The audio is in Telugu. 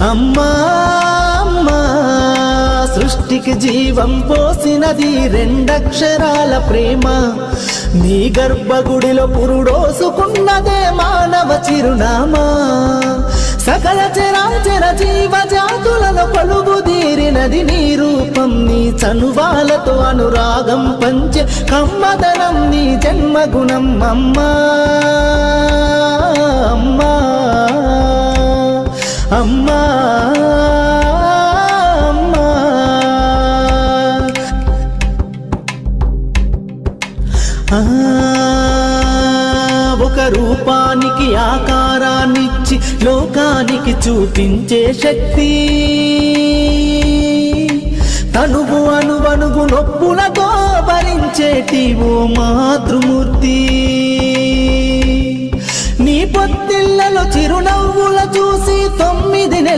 అమ్మా అమ్మా సృష్టికి జీవం పోసినది రెండక్షరాల ప్రేమ. నీ గర్భగుడిలో పురుడోసుకున్నదే మానవ చిరునామా. సకల చరాచర జీవ జాతులలో తీరినది నీ రూపం. నీ చనువాలతో అనురాగం పంచే కమ్మదనం నీ జన్మగుణం అమ్మా. అమ్మా అమ్మా. ఒక రూపానికి ఆకారాన్నిచ్చి లోకానికి చూపించే శక్తి. తనువు అనువనుగు నొప్పులతో భరించేటి ఓ మాతృమూర్తి. నీ పొత్తిళ్ళలో చిరునవ్వుల